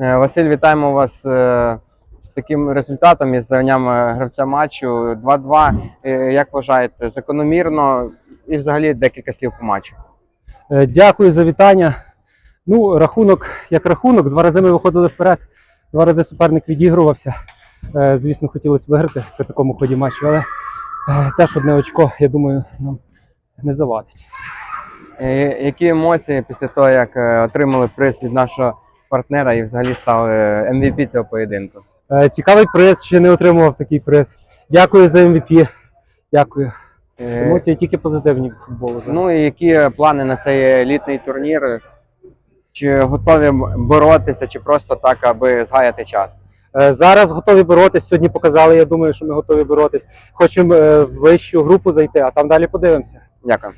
Е, Василь, вітаємо вас е, з таким результатом із званням е, гравця матчу 2-2. Е, Як вважаєте, закономірно і взагалі декілька слів по матчу? Дякую за вітання. Ну, рахунок як рахунок. Два рази ми виходили вперед, два рази суперник відігрувався. Звісно, хотілося виграти при такому ході матчу, але теж одне очко, я думаю, нам не завадить. Які емоції після того, як отримали приз від нашого партнера і взагалі стали MVP цього поєдинку? Е, Цікавий приз, ще не отримував такий приз. Дякую за MVP. Дякую. Е, Емоції тільки позитивні від футболу. зараз. Ну і які плани на цей літній турнір? Чи готові боротися, чи просто так, аби згаяти час? Е, Зараз готові боротись. Сьогодні показали. Я думаю, що ми готові боротись. Хочемо е, в вищу групу зайти, а там далі подивимося. Дякую.